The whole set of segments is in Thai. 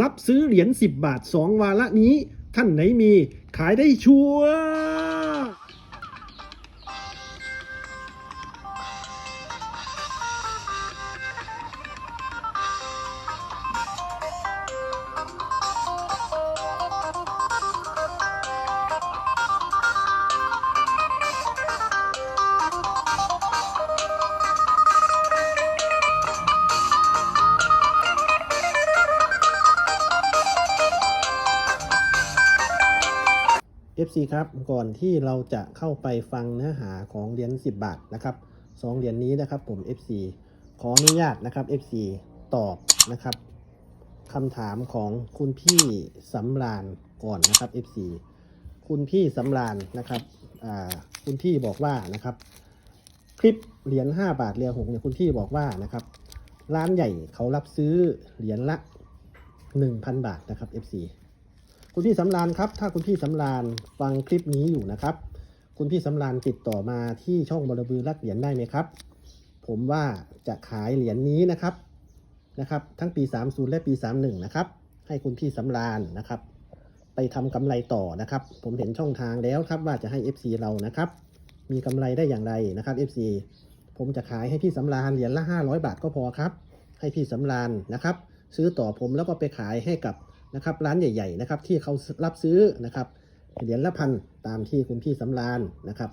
รับซื้อเหรียญ10 บาท 2 วาระนี้ ท่านไหนมีขายได้ชัวร์ FC ครับก่อนที่เราจะเข้าไปฟังเนื้อหาของเหรียญ10 บาทนะครับสองเหรียญนี้นะครับผม FC ขออนุญาตนะครับ FC ตอบนะครับคำถามของคุณพี่สำรานก่อนนะครับ FC คุณพี่สำรานนะครับคุณพี่บอกว่านะครับ คลิปเหรียญ5บาทเรียหงเนี่ยคุณพี่บอกว่านะครับ ร้านใหญ่เขารับซื้อเหรียญละ 1,000 บาทนะครับ FC คุณพี่สำรานครับ ถ้าคุณพี่สำรานฟังคลิปนี้อยู่นะครับ คุณพี่สำรานติดต่อมาที่ช่องบรบือรักเหรียญได้ไหมครับ ผมว่าจะขายเหรียญนี้นะครับนะครับ ทั้งปี 30 และปี 31 นะครับ ให้คุณพี่สำรานนะครับ ไปทำกำไรต่อนะครับ ผมเห็นช่องทางแล้วครับว่าจะให้ FC เรานะครับ มีกำไรได้อย่างไรนะครับ FC ผมจะขายให้พี่สำรานเหรียญละ 500 บาทก็พอครับ ให้พี่สำรานนะครับ ซื้อต่อผมแล้วก็ไปขายให้กับ นะครับร้านใหญ่ๆนะครับที่เขารับซื้อนะครับเหรียญละพันตามที่คุณพี่สำรานนะครับ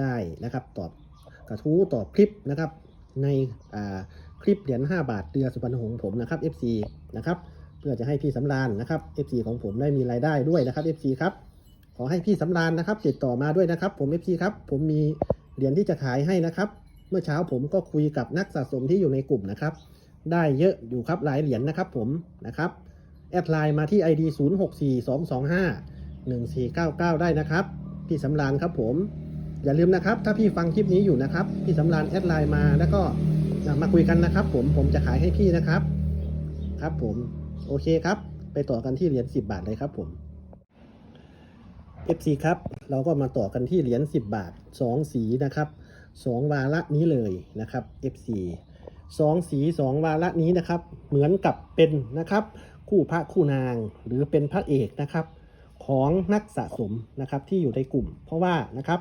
ได้นะครับตอบกระทู้ตอบคลิปนะครับในคลิปเหรียญ5บาทเดือสุพรรณหงษ์ผมนะครับ FC นะครับเพื่อจะให้พี่สำรานนะครับ FC ของผมได้มีรายได้ด้วยนะครับ FC ครับขอให้พี่สำรานนะครับติดต่อมาด้วยนะครับ ผม FC ครับผมมีเหรียญที่จะขายให้นะครับ เมื่อเช้าผมก็คุยกับนักสะสมที่อยู่ในกลุ่มนะครับ ได้เยอะอยู่ครับหลายเหรียญนะครับผมนะครับ แอดไลน์มาที่ ID 0 6 4 2 2 5 1 4 9 9 ได้นะครับ พี่สำรานครับผม อย่าลืมนะครับ ถ้าพี่ฟังคลิปนี้อยู่นะครับ พี่สำรานแอดไลน์มาแล้วก็มาคุยกันนะครับ ผมผมจะขายให้พี่นะครับ ครับผมโอเคครับ ไปต่อกันที่เหรียญ10 บาทเลยครับผม FC ครับ เราก็มาต่อกันที่เหรียญ10 บาท 2 สีนะครับ2วาระนี้เลยนะครับ FC สองสีสองวาระนี้นะครับ เหมือนกับเป็นนะครับ คู่พระคู่นางหรือเป็นพระเอกนะครับของนักสะสมนะครับที่อยู่ในกลุ่ม เพราะว่านะครับ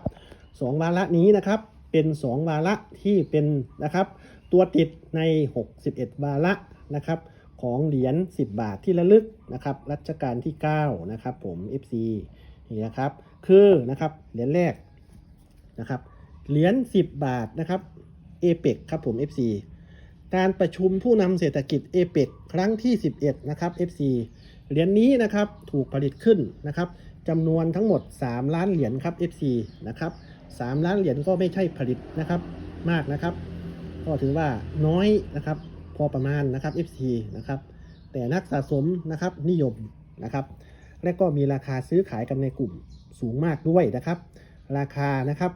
สองวาระนี้นะครับเป็นสองวาระที่เป็นนะครับตัวติดใน 61 วาระนะครับของเหรียญ10 บาทที่ระลึกนะครับรัชกาลที่9นะครับผม FC นี่นะครับคือนะครับเหรียญแรกนะครับเหรียญ10 บาทนะครับเอเปกครับผม FC การประชุมผู้นำเศรษฐกิจเอเปกครั้งที่ 11 นะครับ FC เหรียญนี้นะครับถูกผลิตขึ้นนะครับจำนวนทั้งหมด 3 ล้านเหรียญครับ FC นะครับ3ล้านเหรียญก็ไม่ใช่ผลิตนะครับมากนะครับ ก็ถือว่าน้อยนะครับพอประมาณนะครับ FC นะครับแต่นักสะสมนะครับนิยมนะครับ และก็มีราคาซื้อขายกันในกลุ่มสูงมากด้วยนะครับ ราคานะครับ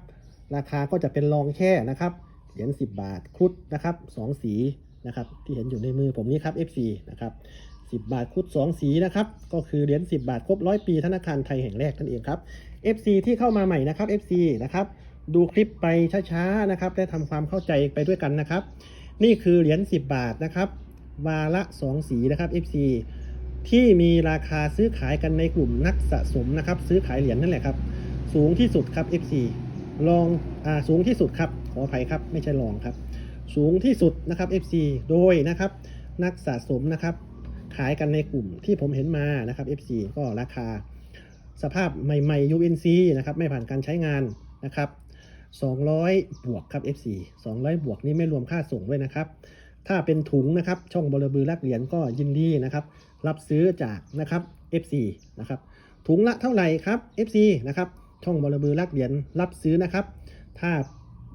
ราคาก็จะเป็นรองแค่นะครับ เหรียญ10 บาทครุฑนะครับ2สีนะครับที่เห็นอยู่ในมือผมนี้ครับ FC นะครับ10 บาทครุฑ2สีนะครับ ก็คือเหรียญ10 บาทครบร้อยปีธนาคารไทยแห่งแรกนั่นเองครับ FC ที่เข้ามาใหม่นะครับ FC นะครับ ดูคลิปไปช้าๆนะครับและทำความเข้าใจไปด้วยกันนะครับ นี่คือเหรียญ10 บาทนะครับ วาละ 2 สีนะครับ FC ที่มีราคาซื้อขายกันในกลุ่มนักสะสมนะครับ ซื้อขายเหรียญนั่นแหละครับ สูงที่สุดครับ FC ลองอ่าสูงที่สุดครับ ขออภัยครับไม่ใช่ลองครับ สูงที่สุดนะครับ FC โดยนะครับนักสะสมนะครับ ขายกันในกลุ่มที่ผมเห็นมานะครับ FC ก็ราคา สภาพใหม่ๆ UNC นะครับไม่ผ่านการใช้งานนะครับ 200 บวกครับ FC 200 บวกนี่ไม่รวมค่าส่งด้วยนะครับ ถ้าเป็นถุงนะครับ ช่องบลบือรักเหรียญก็ยินดีนะครับ รับซื้อจากนะครับ FC นะครับ ถุงละเท่าไหร่ครับ FC นะครับ ช่องบลบือรักเหรียญรับซื้อนะครับ ถ้า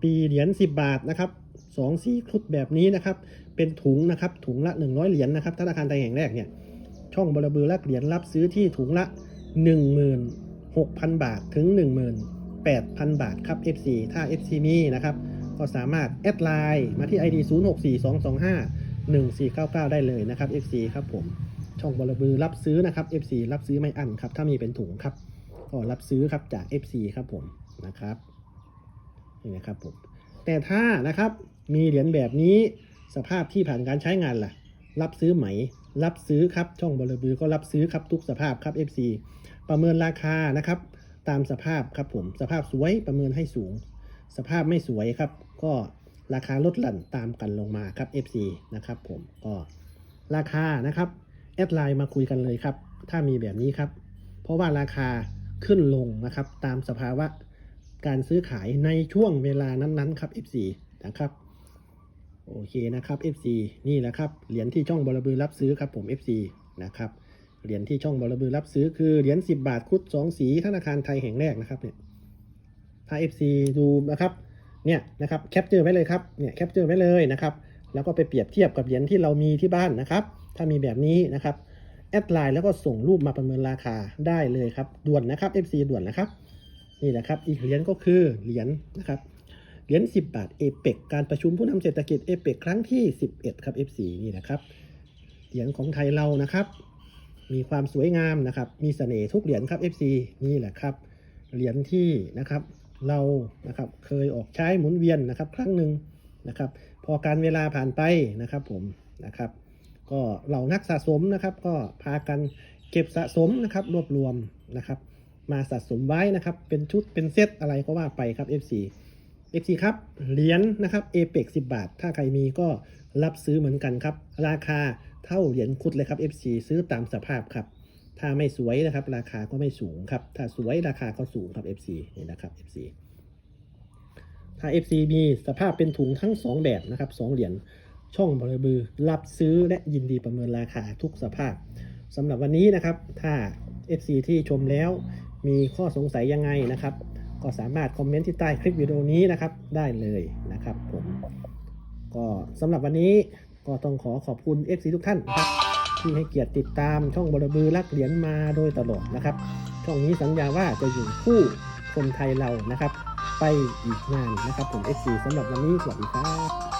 ปีเหรียญ10 บาทนะครับสองสีครุฑแบบนี้นะครับ เป็นถุงนะครับ ถุงละ 100 เหรียญนะครับ ธนาคารไทยแห่งแรกเนี่ย ช่องบลบือรักเหรียญรับซื้อที่ถุงละ 16,000 บาทถึง 18,000 บาทครับ FC ถ้า FC มีนะครับ ก็สามารถแอดไลน์มาที่ ID 0642251499 ได้เลยนะครับ FC ครับผม ช่องบลบือรับซื้อนะครับ FC รับซื้อไม่อั้นครับ ถ้ามีเป็นถุงครับ ก็รับซื้อครับจาก FC ครับผมนะครับ นี่นะครับผมแต่ถ้านะครับมีเหรียญแบบนี้สภาพที่ผ่านการใช้งานล่ะ รับซื้อไหม รับซื้อครับช่องบลบือก็รับซื้อครับทุกสภาพครับ FC ประเมินราคานะครับ ตามสภาพครับผมสภาพสวยประเมินให้สูง สภาพไม่สวยครับ ก็ราคาลดหลั่นตามกันลงมาครับ FC นะครับผมก็ราคานะครับแอดไลน์มาคุยกันเลยครับ ถ้ามีแบบนี้ครับ เพราะว่าราคาขึ้นลงนะครับ ตามสภาวะ การซื้อขายในช่วงเวลานั้นๆครับ FC นะครับโอเคนะครับ FC นี่แหละครับเหรียญที่ช่องบลบือรับซื้อครับผม FC นะครับเหรียญที่ช่องบลบือรับซื้อคือเหรียญ10 บาทคุด2 สีธนาคารไทยแห่งแรกนะครับเนี่ยถ้า FC ดูนะครับเนี่ยนะครับแคปเจอร์ไว้เลยครับเนี่ยแคปเจอร์ไว้เลยนะครับแล้วก็ไปเปรียบเทียบกับเหรียญที่เรามีที่บ้านนะครับ ถ้ามีแบบนี้นะครับแอดไลน์แล้วก็ส่งรูปมาประเมินราคาได้เลยครับด่วนนะครับ FC ด่วนนะครับ นี่แหละครับอีกเหรียญก็คือเหรียญนะครับเหรียญ10 บาทเอเปกการประชุมผู้นำเศรษฐกิจเอเปกครั้งที่ 11 ครับ F4 นี่นะครับเหรียญของไทยเรานะครับ มีความสวยงามนะครับ มีเสน่ห์ทุกเหรียญครับ F4 นี่แหละครับเหรียญที่นะครับเรานะครับเคยออกใช้หมุนเวียนนะครับ ครั้งหนึ่งนะครับ พอการเวลาผ่านไปนะครับผมนะครับ ก็เหล่านักสะสมนะครับ ก็พากันเก็บสะสมนะครับ รวบรวมนะครับ มาสะสมไว้นะครับ เป็นชุดเป็นเซตอะไรก็ว่าไปครับ F4 F4 ครับ เหรียญนะครับเอเปก10 บาท ถ้าใครมีก็รับซื้อเหมือนกันครับ ราคาเท่าเหรียญคุดเลยครับ F4 ซื้อตามสภาพครับ ถ้าไม่สวยนะครับ ราคาก็ไม่สูงครับ ถ้าสวยราคาก็สูงครับ F4 นี่นะครับ F4 ถ้า FC มีสภาพเป็นถุงทั้ง 2 แบบนะครับ2เหรียญช่องบริบือรับซื้อและยินดีประเมินราคาทุกสภาพ สำหรับวันนี้นะครับ ถ้า FC ที่ชมแล้วมีข้อสงสัยยังไงนะครับ ก็สามารถคอมเมนต์ที่ใต้คลิปวิดีโอนี้นะครับ ได้เลยนะครับผมก็สำหรับวันนี้ก็ต้องขอขอบคุณ FC ทุกท่านนะครับที่ให้เกียรติติดตามช่องบรบือรักเหรียญมาโดยตลอดนะครับ ช่องนี้สัญญาว่าจะอยู่คู่คนไทยเรานะครับ ไปอีกนานนะครับผม FC สำหรับวันนี้สวัสดีครับ